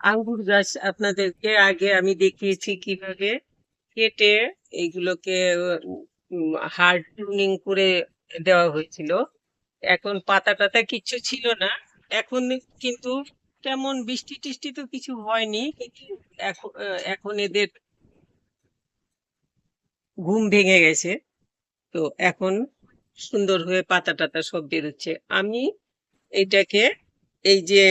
আঙ্গুর গাছ আপনাদেরকে আগে আমি দেখিয়েছি কীভাবে কেটে এইগুলোকে হার্ড প্রুনিং করে দেওয়া হয়েছিল। এখন পাতা টাতা কিচ্ছু ছিল না। এখন কিন্তু তেমন বৃষ্টি টিষ্টি তো কিছু হয়নি, কিন্তু এখন এদের ঘুম ভেঙে গেছে। তো এখন সুন্দর হয়ে পাতা টাতা সব বেরোচ্ছে। আমি এটাকে এই যে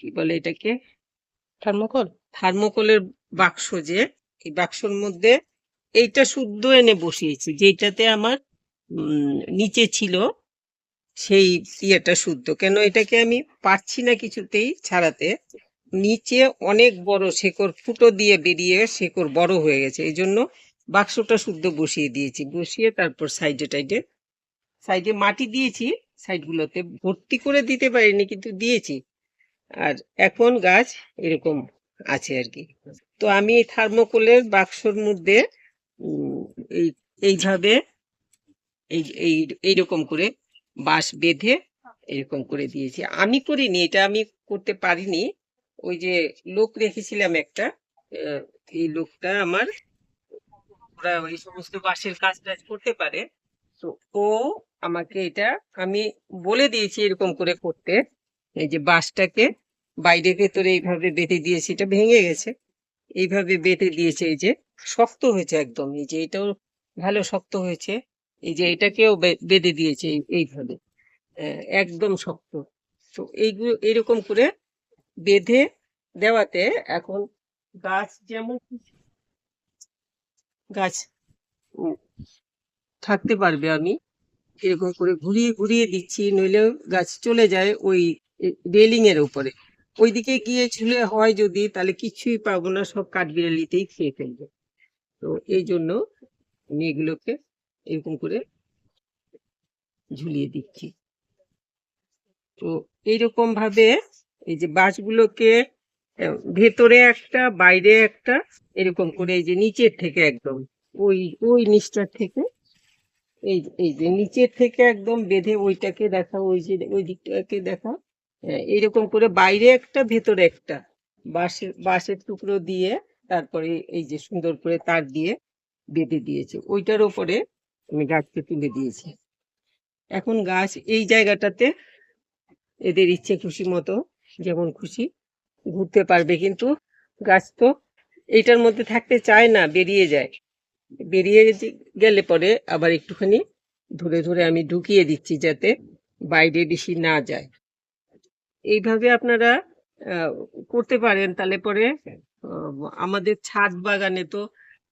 কি বলে এটাকে? থার্মোকল? থার্মোকলের বাক্স যে, এই বাক্সর মধ্যে এইটা শুদ্ধ এনে বসিয়েছি যেটাতে আমার নিচে ছিল সেই ইয়েটা শুদ্ধ। কেন এটাকে আমি পারছি না কিছুতেই ছাড়াতে, নিচে অনেক বড় শেকড় ফুটো দিয়ে বেরিয়ে শেকড় বড় হয়ে গেছে এই জন্য বাক্সটা শুদ্ধ বসিয়ে দিয়েছি। বসিয়ে তারপর সাইডে টাইডে, সাইডে মাটি দিয়েছি, সাইডগুলোতে ভর্তি করে দিতে পারিনি কিন্তু দিয়েছি। আর এখন গাছ এরকম আছে আর কি। তো আমি এই থার্মোকলের বাক্সর মধ্যে এই, এইভাবে এই এই, এইরকম করে বাঁশ বেঁধে এরকম করে দিয়েছি। আমি করিনি, এটা আমি করতে পারিনি। ওই যে লোক রেখেছিলাম একটা এই লোকটা আমার, ওরা ওই সমস্ত বাঁশের কাজ টাজ করতে পারে। তো ও আমাকে এটা, আমি বলে দিয়েছি এরকম করে করতে, এই যে বাঁশটাকে। বাইরে ভেতরে এইভাবে বেঁধে দিয়েছি, এটা ভেঙে গেছে। এইভাবে বেঁধে দিয়েছে, এই যে শক্ত হয়েছে একদম, এই যে এটাও ভালো শক্ত হয়েছে। এই যে এটাকেও বেঁধে দিয়েছে এই- এইভাবে একদম শক্ত। তো এইগুলো, এরকম করে বেঁধে দেওয়াতে এখন গাছ যেমন গাছ থাকতে পারবে আমি, এরকম করে ঘুরিয়ে ঘুরিয়ে দিচ্ছি, নইলেও গাছ চলে যায় ওই রেলিং এর উপরে। ওইদিকে গিয়ে ঝুলে হয় যদি, তাহলে কিছুই পাবো না, সব কাঠবিড়ালিতেই খেয়ে ফেলবে। তো এই জন্য আমি এগুলোকে এরকম করে ঝুলিয়ে দিচ্ছি। তো এইরকম ভাবে এই যে বাঁশগুলোকে ভেতরে একটা, বাইরে একটা, এরকম করে এই যে নিচের থেকে একদম, ওই ওই নিচটার থেকে, এই এই যে নিচের থেকে একদম বেঁধে ওইটাকে দেখা, ওই যে ওই দিকটাকে দেখা এরকম করে বাইরে একটা, ভেতরে একটা। বাঁশের বাঁশের টুকরো দিয়ে তারপরে এই যে সুন্দর করে তার দিয়ে বেঁধে দিয়েছে। ওইটার ওপরে আমি গাছকে তুলে দিয়েছি। এখন গাছ এই জায়গাটাতে এদের ইচ্ছে খুশি মতো, যেমন খুশি ঘুরতে পারবে। কিন্তু গাছ তো এইটার মধ্যে থাকতে চায় না, বেরিয়ে যায়। বেরিয়ে গেলে পরে আবার একটুখানি ধরে ধরে আমি ঢুকিয়ে দিচ্ছি যাতে বাইরে বেশি না যায়। এইভাবে আপনারা করতে পারেন। তাহলে পরে আমাদের ছাদ বাগানে তো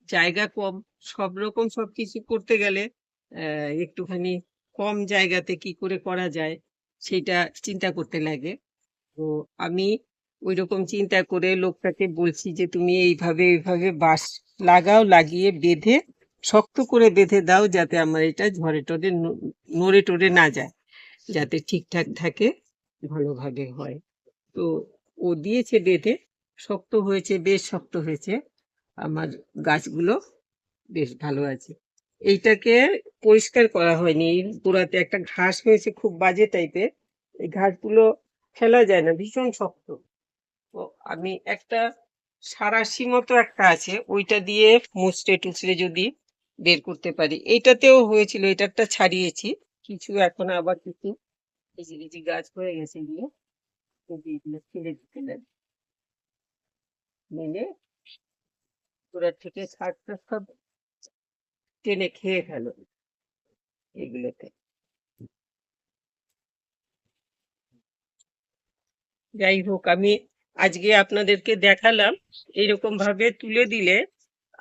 জায়গা কম। সব রকম সব সবকিছু করতে গেলে একটুখানি কম জায়গাতে কি করে করা যায়, সেটা চিন্তা করতে লাগে। তো আমি ওই রকম চিন্তা করে লোকটাকে বলছি যে, তুমি এইভাবে এইভাবে বাঁশ লাগাও, লাগিয়ে বেঁধে, শক্ত করে বেঁধে দাও, যাতে আমার এটা ঝড়ে টরে নড়ে টরে না যায়, যাতে ঠিকঠাক থাকে। ভালোভাবে হয়। তো ও দিয়েছে বেঁধে, শক্ত হয়েছে, বেশ শক্ত হয়েছে। আমার গাছগুলো বেশ ভালো আছে। এইটাকে পরিষ্কার করা হয়নি। গোড়াতে একটা ঘাস হয়েছে খুব বাজে টাইপের। এই ঘাসগুলো ফেলা যায় না, ভীষণ শক্ত। তো আমি একটা সারাশি মতো একটা আছে, ওইটা দিয়ে মুচড়ে টুচড়ে যদি বের করতে পারি। এইটাতেও হয়েছিল এটারটা ছাড়িয়েছি। কিছু এখন আবার কিছু এই গাছ হয়ে গেছে এগুলো এই যে এগুলো ছেড়ে দিতে লাগে মেলে গোড়ার থেকে ছাড়টা সব টেনে খেয়ে ফেলো এগুলোতে যাই হোক, আমি আজকে আপনাদেরকে দেখালাম এইরকম ভাবে তুলে দিলে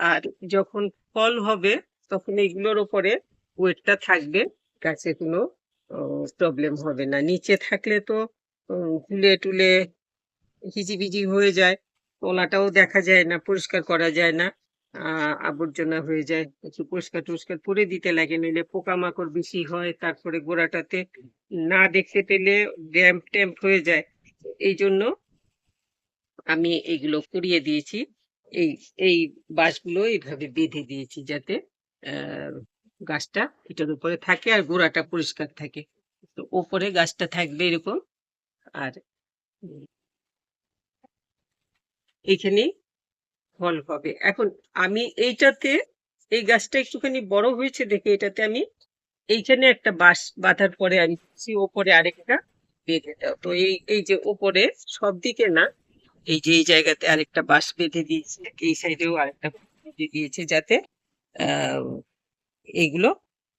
আর যখন ফল হবে তখন এইগুলোর ওপরে ওয়েটটা থাকবে, গাছে কোনো প্রবলেম হবে না। নিচে থাকলে তো তুলে টুলে হিজিবিজি হয়ে যায়, তলাটাও দেখা যায় না, পরিষ্কার করা যায় না আবর্জনা হয়ে যায়, একটু পরিষ্কার টরিষ্কার করে দিতে লাগে, নইলে পোকামাকড় বেশি হয়, তারপরে গোড়াটাতে না দেখতে পেলে ড্যাম্প ট্যাম্প হয়ে যায়। এই জন্য আমি এইগুলো করিয়ে দিয়েছি, এই এই বাঁশগুলো এইভাবে বেঁধে দিয়েছি যাতে গাছটা এটার উপরে থাকে আর গোড়াটা পরিষ্কার থাকে। তো ওপরে গাছটা থাকবে এরকম আর এইখানেই ফল হবে। এখন আমি এইটাতে, এই গাছটা একটুখানি বড় হয়েছে দেখে এটাতে আমি এইখানে একটা বাঁশ বাঁধার পরে আমি ওপরে আরেকটা বেঁধে দাও। তো এই এই যে ওপরে সব দিকে না, এই যে এই জায়গাতে আরেকটা বাঁশ বেঁধে দিয়েছে, এই সাইডেও আরেকটা বেঁধে দিয়েছে যাতে, আহ এইগুলো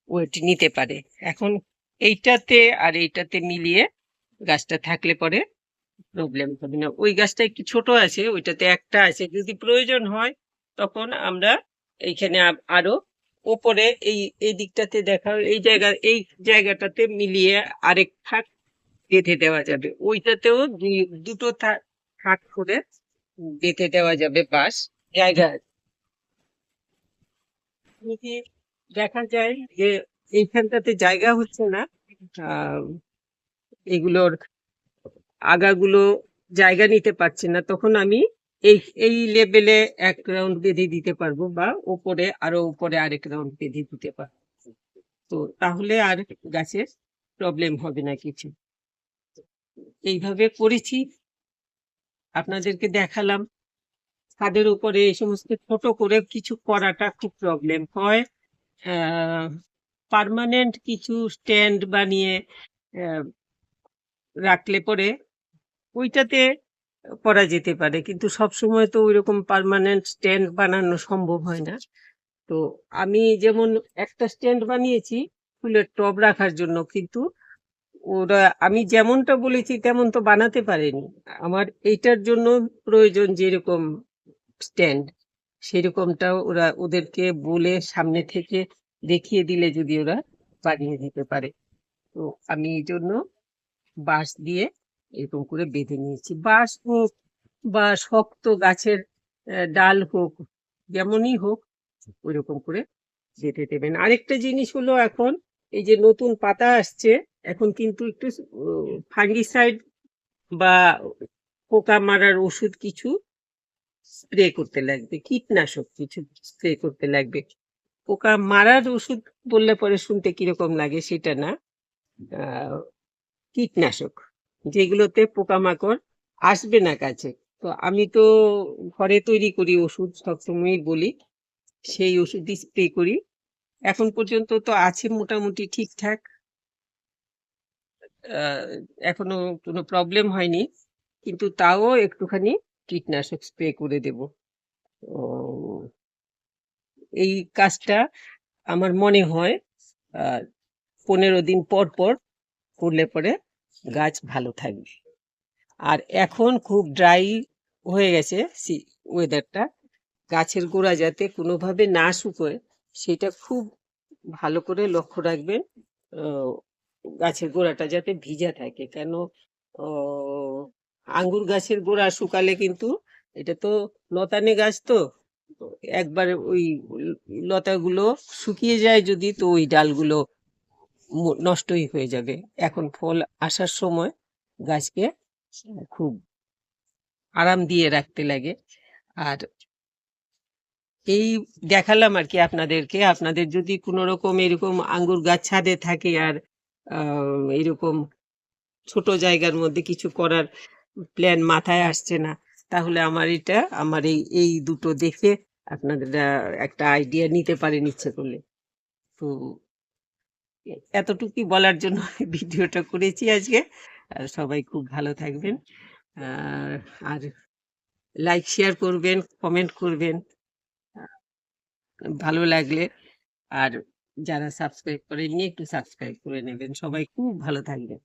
ওয়েট নিতে পারে। এখন এইটাতে আর এইটাতে মিলিয়ে গাছটা থাকলে পরে প্রবলেম হবে না। ওই গাছটা একটু ছোট আছে, ওইটাতে একটা আছে। যদি প্রয়োজন হয়, তখন আমরা এইখানে আরও ওপরে এই এই দিকটাতে দেখা এই জায়গা, এই জায়গাটাতে মিলিয়ে আরেক থাক বেঁধে দেওয়া যাবে। ওইটাতেও দুটো থাক করে বেঁধে দেওয়া যাবে বাস জায়গা দেখা যায় যে এইখানটাতে জায়গা হচ্ছে না। আহ এগুলোর আগাগুলো জায়গা নিতে পারছে না। তখন আমি এই এই লেভেলে এক রাউন্ড বেঁধে দিতে পারব বা ওপরে আরও উপরে আরেক রাউন্ড বেঁধে দিতে পারব। তো তাহলে আর গাছের প্রবলেম হবে না কিছু। এইভাবে করেছি। আপনাদেরকে দেখালাম। ছাদের উপরে এই সমস্ত ছোট করে কিছু করাটা খুব প্রবলেম হয়। পার্মানেন্ট কিছু স্ট্যান্ড বানিয়ে রাখলে পরে ওইটাতে করা যেতে পারে। কিন্তু সব সময় তো ওইরকম পার্মানেন্ট স্ট্যান্ড বানানো সম্ভব হয় না। তো আমি যেমন একটা স্ট্যান্ড বানিয়েছি ফুলের টব রাখার জন্য, কিন্তু ওরা, আমি যেমনটা বলেছি তেমন তো বানাতে পারেনি। আমার এইটার জন্য প্রয়োজন যেরকম স্ট্যান্ড সেরকমটা ওরা ওদেরকে বলে সামনে থেকে দেখিয়ে দিলে যদি ওরা বানিয়ে দিতে পারে। তো আমি এই জন্য বাঁশ দিয়ে এরকম করে বেঁধে নিয়েছি। বাঁশ হোক বা শক্ত গাছের ডাল হোক, যেমনই হোক, ওইরকম করে বেঁধে দেবেন। আরেকটা জিনিস হলো এখন এই যে নতুন পাতা আসছে, এখন কিন্তু একটু ফাঙ্গিসাইড বা পোকা মারার ওষুধ কিছু স্প্রে করতে লাগবে, কীটনাশক কিছু স্প্রে করতে লাগবে। পোকা মারার ওষুধ বললে পরে শুনতে কীরকম লাগে সেটা না। কীটনাশক, যেগুলোতে পোকামাকড় আসবে না কাছে। তো আমি তো ঘরে তৈরি করি ওষুধ, সবসময়ই বলি, সেই ওষুধই স্প্রে করি। এখন পর্যন্ত তো আছে মোটামুটি ঠিকঠাক। এখনও কোনো প্রবলেম হয়নি, কিন্তু তাও একটুখানি কীটনাশক স্প্রে করে দেব। এই কাজটা আমার মনে হয় পনেরো দিন পর পর করলে পরে গাছ ভালো থাকবে। আর এখন খুব ড্রাই হয়ে গেছে ওয়েদারটা গাছের গোড়া যাতে কোনোভাবে না শুকোয়, সেটা খুব ভালো করে লক্ষ্য রাখবেন। গাছের গোড়াটা যাতে ভিজা থাকে। কেন আঙ্গুর গাছের গোড়া শুকালে কিন্তু এটা তো লতানে গাছ তো। একবার ওই লতাগুলো শুকিয়ে যায় যদি, তো ওই ডালগুলো নষ্টই হয়ে যাবে। এখন ফল আসার সময় গাছকে খুব আরাম দিয়ে রাখতে লাগে। আর এই দেখালাম আর কি আপনাদেরকে। আপনাদের যদি কোনো রকম এরকম আঙ্গুর গাছ ছাদে থাকে আর এরকম ছোট জায়গার মধ্যে কিছু করার প্ল্যান মাথায় আসছে না। তাহলে আমার এটা, আমার এই এই দুটো দেখে আপনাদের একটা আইডিয়া নিতে পারেন ইচ্ছে করলে। তো, এতটুকুই বলার জন্য ভিডিওটা করেছি আজকে। সবাই খুব ভালো থাকবেন। আর লাইক শেয়ার করবেন কমেন্ট করবেন। ভালো লাগলে। আর যারা সাবস্ক্রাইব করেননি, একটু সাবস্ক্রাইব করে নেবেন। সবাই খুব ভালো থাকবেন।